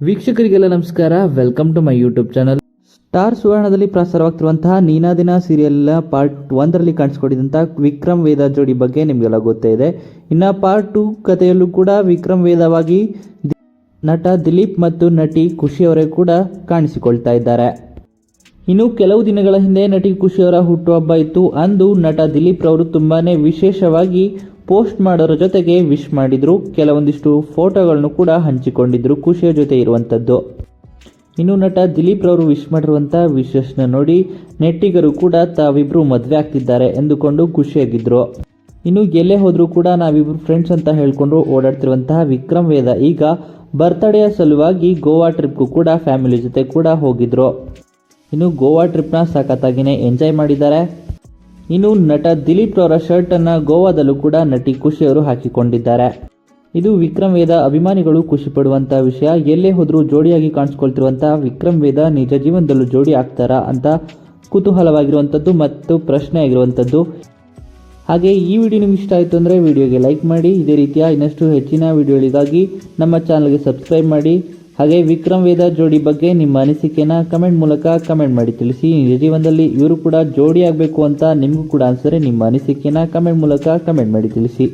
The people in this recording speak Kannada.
ವೀಕ್ಷಕರಿಗೆಲ್ಲ ನಮಸ್ಕಾರ. Welcome to my YouTube channel star ಸುವರ್ಣದಲ್ಲಿ ಪ್ರಸಾರವಾಗ್ತಿರುವಂತಹ ನೀನಾದಿನ ಸೀರಿಯಲ್ ಪಾರ್ಟ್ ಒಂದರಲ್ಲಿ ಕಾಣಿಸ್ಕೊಂಡಿದ್ದಂಥ ವಿಕ್ರಮ್ ವೇದ ಜೋಡಿ ಬಗ್ಗೆ ನಿಮಗೆಲ್ಲ ಗೊತ್ತೇ ಇದೆ. ಇನ್ನು ಪಾರ್ಟ್ ಟು ಕಥೆಯಲ್ಲೂ ಕೂಡ ವಿಕ್ರಮ್ ವೇದವಾಗಿ ನಟ ದಿಲೀಪ್ ಮತ್ತು ನಟಿ ಖುಷಿಯವರೇ ಕೂಡ ಕಾಣಿಸಿಕೊಳ್ತಾ ಇದ್ದಾರೆ. ಇನ್ನು ಕೆಲವು ದಿನಗಳ ಹಿಂದೆ ನಟಿ ಖುಷಿಯವರ ಹುಟ್ಟುಹಬ್ಬ ಇತ್ತು. ಅಂದು ನಟ ದಿಲೀಪ್ ರವರು ತುಂಬಾನೇ ವಿಶೇಷವಾಗಿ ಪೋಸ್ಟ್ ಮಾಡೋರ ಜೊತೆಗೆ ವಿಶ್ ಮಾಡಿದ್ರು. ಕೆಲವೊಂದಿಷ್ಟು ಫೋಟೋಗಳನ್ನು ಕೂಡ ಹಂಚಿಕೊಂಡಿದ್ರು. ಖುಷಿಯ ಜೊತೆ ಇರುವಂಥದ್ದು ಇನ್ನು ನಟ ದಿಲೀಪ್ ರವರು ವಿಶ್ ಮಾಡಿರುವಂಥ ವಿಶಸ್ನ ನೋಡಿ, ನೆಟ್ಟಿಗರು ಕೂಡ ತಾವಿಬ್ಬರು ಮದುವೆ ಆಗ್ತಿದ್ದಾರೆ ಎಂದುಕೊಂಡು ಖುಷಿಯಾಗಿದ್ರು. ಇನ್ನು ಎಲ್ಲೇ ಹೋದರೂ ಕೂಡ ನಾವಿಬ್ಬರು ಫ್ರೆಂಡ್ಸ್ ಅಂತ ಹೇಳಿಕೊಂಡು ಓಡಾಡ್ತಿರುವಂತಹ ವಿಕ್ರಮ್ ವೇದ ಈಗ ಬರ್ತ್ಡೇಯ ಸಲುವಾಗಿ ಗೋವಾ ಟ್ರಿಪ್ಗೂ ಕೂಡ ಫ್ಯಾಮಿಲಿ ಜೊತೆ ಕೂಡ ಹೋಗಿದ್ರು. ಇನ್ನು ಗೋವಾ ಟ್ರಿಪ್ನ ಸಖತ್ತಾಗಿನೇ ಎಂಜಾಯ್ ಮಾಡಿದ್ದಾರೆ. ಇನ್ನು ನಟ ದಿಲೀಪ್ ರವರ ಶರ್ಟ್ ಅನ್ನ ಗೋವಾದಲ್ಲೂ ಕೂಡ ನಟಿ ಖುಷಿಯವರು ಹಾಕಿಕೊಂಡಿದ್ದಾರೆ. ಇದು ವಿಕ್ರಮ್ ವೇದ ಅಭಿಮಾನಿಗಳು ಖುಷಿ ಪಡುವಂತಹ ವಿಷಯ. ಎಲ್ಲೇ ಹೋದ್ರೂ ಜೋಡಿಯಾಗಿ ಕಾಣಿಸ್ಕೊಳ್ತಿರುವಂತಹ ವಿಕ್ರಮ್ ವೇದ ನಿಜ ಜೀವನದಲ್ಲೂ ಜೋಡಿ ಆಗ್ತಾರಾ ಅಂತ ಕುತೂಹಲವಾಗಿರುವಂಥದ್ದು ಮತ್ತು ಪ್ರಶ್ನೆ ಆಗಿರುವಂಥದ್ದು ಹಾಗೆ ಈ ವಿಡಿಯೋ ನಿಮ್ಗೆ ಇಷ್ಟ ಆಯಿತು ಅಂದರೆ ವಿಡಿಯೋಗೆ ಲೈಕ್ ಮಾಡಿ. ಇದೇ ರೀತಿಯ ಇನ್ನಷ್ಟು ಹೆಚ್ಚಿನ ವಿಡಿಯೋಗಳಿಗಾಗಿ ನಮ್ಮ ಚಾನಲ್ಗೆ ಸಬ್ಸ್ಕ್ರೈಬ್ ಮಾಡಿ. ಹಾಗೆ ವಿಕ್ರಮ್ ವೇದ ಜೋಡಿ ಬಗ್ಗೆ ನಿಮ್ಮ ಅನಿಸಿಕೆನ ಕಮೆಂಟ್ ಮೂಲಕ ಕಮೆಂಟ್ ಮಾಡಿ ತಿಳಿಸಿ. ನಿಜ ಜೀವನದಲ್ಲಿ ಇವರು ಕೂಡ ಜೋಡಿ ಆಗಬೇಕು ಅಂತ ನಿಮಗೂ ಕೂಡ ಅನಿಸಿದ್ರೆ ನಿಮ್ಮ ಅನಿಸಿಕೆನ ಕಮೆಂಟ್ ಮೂಲಕ ಕಮೆಂಟ್ ಮಾಡಿ ತಿಳಿಸಿ.